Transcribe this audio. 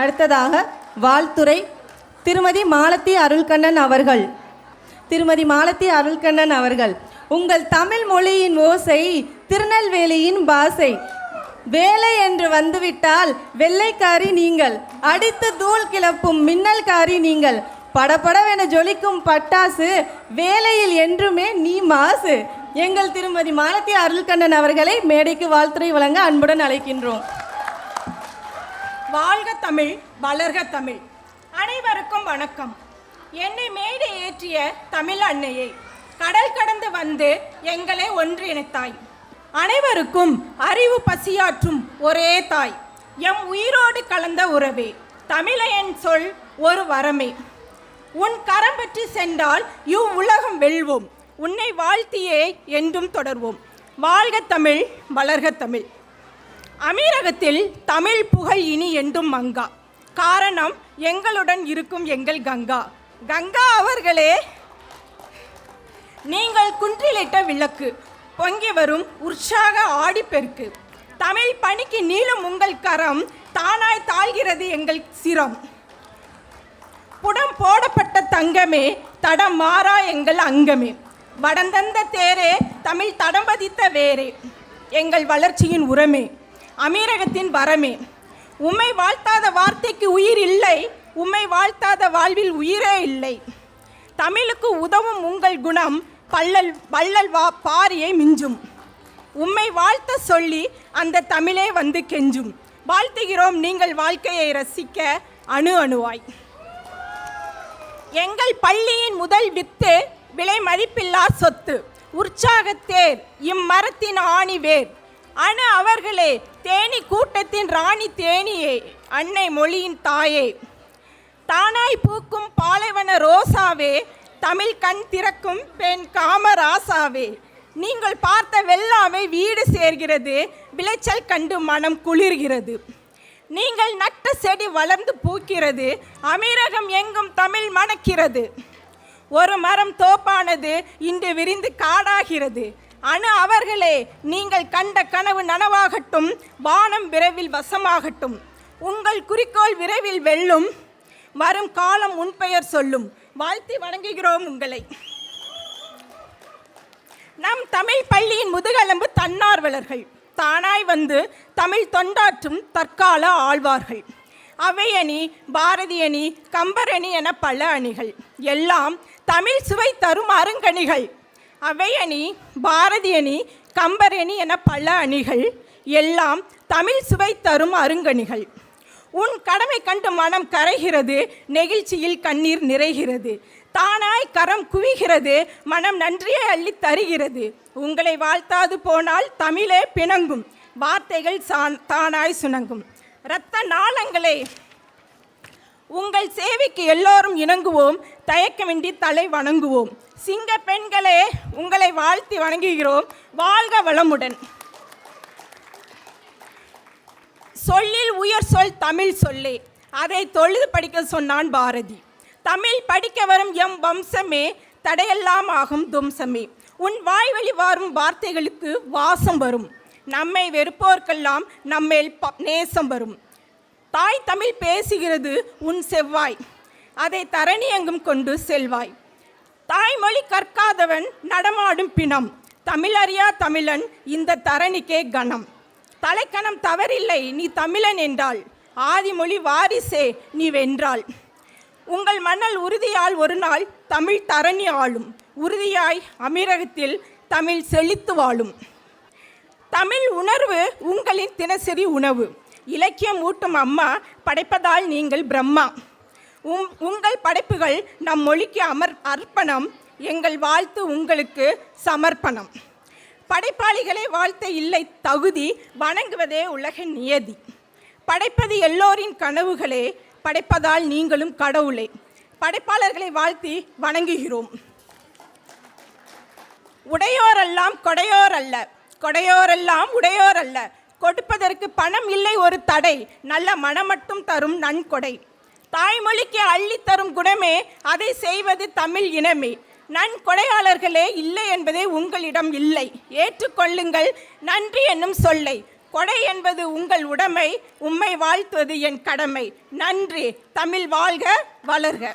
அடுத்ததாக வாழ்த்துரை திருமதி மாலத்தி அருள்கண்ணன் அவர்கள். திருமதி மாலத்தி அருள்கண்ணன் அவர்கள். உங்கள் தமிழ் மொழியின் ஓசை திருநெல்வேலியின் பாசை. வேலை என்று வந்துவிட்டால் வெள்ளைக்காரி நீங்கள் அடித்து தூள் கிளப்பும் மின்னல்காரி நீங்கள். படபடவென ஜொலிக்கும் பட்டாசு வேலையில் என்றுமே நீ மாசு. எங்கள் திருமதி மாலத்தி அருள்கண்ணன் அவர்களை மேடைக்கு வாழ்த்துரை வழங்க அன்புடன் அழைக்கின்றோம். வாழ்க தமிழ் வளர்க தமிழ். அனைவருக்கும் வணக்கம். என்னை மேடை ஏற்றிய தமிழ் அன்னையை கடல் கடந்து வந்து எங்களை ஒன்றிணைத்தாய். அனைவருக்கும் அறிவு பசியாற்றும் ஒரே தாய். எம் உயிரோடு கலந்த உறவே தமிழையன் சொல் ஒரு வரமே. உன் கரம் பற்றி சென்றால் இவ் உலகம் வெல்வோம். உன்னை வாழ்த்தியே என்றும் தொடர்வோம். வாழ்க தமிழ் வளர்க தமிழ். அமீரகத்தில் தமிழ் புகழ் இனி என்றும் மங்கா. காரணம் எங்களுடன் இருக்கும் எங்கள் கங்கா. கங்கா அவர்களே நீங்கள் குன்றிலிட்ட விளக்கு பொங்கி வரும் உற்சாக ஆடிப்பெருக்கு. தமிழ் பணிக்கு நீளும் உங்கள் கரம் தானாய் தாழ்கிறது எங்கள் சிரம். புடம் போடப்பட்ட தங்கமே தடம் மாறா எங்கள் அங்கமே. வடந்தந்த தேரே தமிழ் தடம் பதித்த வேரே. எங்கள் வளர்ச்சியின் உரமே. அமீரகத்தின் வரமே. உம்மை வாழ்த்தாத வார்த்தைக்கு உயிர் இல்லை உம்மை வாழ்த்தாத வாழ்வில் உயிரே இல்லை. தமிழுக்கு உதவும் உங்கள் குணம் பள்ளல் வள்ளல் வா பாரியை மிஞ்சும். உம்மை வாழ்த்த சொல்லி அந்த தமிழே வந்து கெஞ்சும். வாழ்த்துகிறோம் நீங்கள் வாழ்க்கையை ரசிக்க அணு அணுவாய். எங்கள் பள்ளியின் முதல் வித்து விலை மதிப்பில்லா சொத்து. உற்சாகத்தேர் இம்மரத்தின் ஆணி வேர் ஆனால் அவர்களே தேனி கூட்டத்தின் ராணி தேனியே அன்னை மொழியின் தாயே. தானாய் பூக்கும் பாலைவன ரோசாவே தமிழ் கண் திறக்கும் பெண் காமராசாவே. நீங்கள் பார்த்த வெள்ளாமை வீடு சேர்கிறது விளைச்சல் கண்டு மனம் குளிர்கிறது. நீங்கள் நட்ட செடி வளர்ந்து பூக்கிறது அமீரகம் எங்கும் தமிழ் மணக்கிறது. ஒரு மரம் தோப்பானது இன்று விரிந்து காடாகிறது. அணு அவர்களே நீங்கள் கண்ட கனவு நனவாகட்டும் வானம் விரைவில் வசமாகட்டும். உங்கள் குறிக்கோள் விரைவில் வெல்லும். வரும் காலம் உன் பெயர் சொல்லும். வாழ்த்தி வணங்குகிறோம் உங்களை. நம் தமிழ் பள்ளியின் முதுகெலும்பு தன்னார்வலர்கள். தானாய் வந்து தமிழ் தொண்டாற்றும் தற்கால ஆழ்வார்கள். அவையணி பாரதியணி கம்பரணி என பல அணிகள். எல்லாம் தமிழ் சுவை தரும் அருங்கணிகள். அவை அணி பாரதியணி கம்பரணி என பல அணிகள் எல்லாம் தமிழ் சுவை தரும் அருங்கணிகள். உன் கடமை கண்டு மனம் கரைகிறது நெகிழ்ச்சியில் கண்ணீர் நிறைகிறது. தானாய் கரம் குவிகிறது மனம் நன்றியை அள்ளி தருகிறது. உங்களை வாழ்த்தாது போனால் தமிழே பிணங்கும் வார்த்தைகள் சான் தானாய் சுணங்கும். இரத்த நாளங்களே உங்கள் சேவைக்கு எல்லோரும் இணங்குவோம் தயக்கமின்றி தலை வணங்குவோம். சிங்க பெண்களே உங்களை வாழ்த்தி வணங்குகிறோம். வாழ்க வளமுடன். சொல்லில் உயர் சொல் தமிழ் சொல்லே. அதை தொழுது படிக்க சொன்னான் பாரதி. தமிழ் படிக்க வரும் எம் வம்சமே தடையெல்லாம் ஆகும் தும்சமே. உன் வாய்வழி வரும் வார்த்தைகளுக்கு வாசம் வரும். நம்மை வெறுப்போர்க்கெல்லாம் நம்மேல் ப- நேசம் வரும். தாய் தமிழ் பேசுகிறது உன் செவ்வாய். அதை தரணி எங்கும் கொண்டு செல்வாய். தாய்மொழி கற்காதவன் நடமாடும் பிணம். தமிழறியா தமிழன் இந்த தரணிக்கே கணம். தலைக்கணம் தவறில்லை நீ தமிழன் என்றால் ஆதிமொழி வாரிசே நீ வென்றாள். உங்கள் மன்னல் உறுதியால் ஒரு நாள் தமிழ் தரணி ஆளும். உறுதியாய் அமீரகத்தில் தமிழ் செழித்து வாழும். தமிழ் உணர்வு உங்களின் தினசரி உணவு. இலக்கியம் ஊட்டும் அம்மா படைப்பதால் நீங்கள் பிரம்மா. உம் உங்கள் படைப்புகள் நம் மொழிக்கு அமர் அர்ப்பணம் எங்கள் வாழ்த்து உங்களுக்கு சமர்ப்பணம். படைப்பாளிகளை வாழ்த்த இல்லை தகுதி வணங்குவதே உலகின் நியதி. படைப்பது எல்லோரின் கனவுகளே படைப்பதால் நீங்களும் கடவுளே. படைப்பாளர்களை வாழ்த்தி வணங்குகிறோம். உடையோரெல்லாம் கொடையோர் அல்ல கொடையோரெல்லாம் உடையோர் அல்ல. கொடுப்பதற்கு பணம் இல்லை ஒரு தடை. நல்ல மனம் மட்டும் தரும் நன்கொடை. தாய்மொழிக்கு அள்ளித் தரும் குணமே அதை செய்வது தமிழ் இனமே. நன்கொடையாளர்களே இல்லை என்பதே உங்களிடம் இல்லை. ஏற்றுக்கொள்ளுங்கள் நன்றி என்னும் சொல்லை. கொடை என்பது உங்கள் உடைமை உம்மை வாழ்த்துவது என் கடமை. நன்றி. தமிழ் வாழ்க வளர்க.